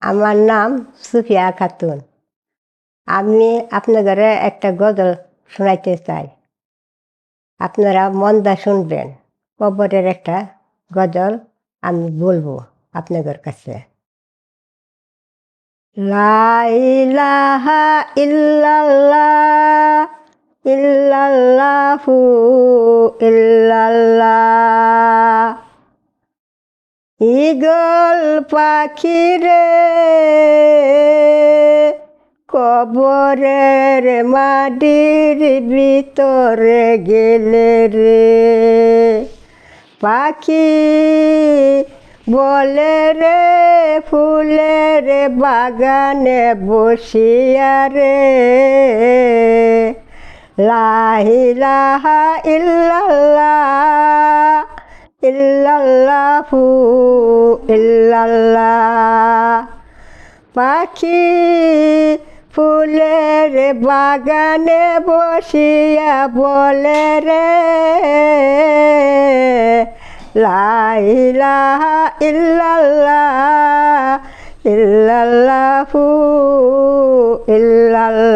আমার নাম সুফিয়া খাতুন। আমি আপনাদের একটা গজল শোনাইতে চাই। আপনারা মন দা শুনবেন। কবরের একটা গজল আমি বলব আপনাদের কাছে। লা ইলাহা ইল্লাল্লাহ, ইল্লাল্লাহু ইল্লাল্লাহ। ইগল পাখি রে কবরের মাটির ভিতরে গেলে রে। পাখি বলে রে, ফুলের বাগানে বসিয়া রে। লাহিলাহা ইল্লাল্লাহ, ইল্লাল্লাহু। ইল্লাল্লাহ পাখি ফুলের বাগানে বসিয়া বলে রে লাইলাহা ইল্লাল্লাহ ইল্লাল্লাহু ইল্লাল্লাহ।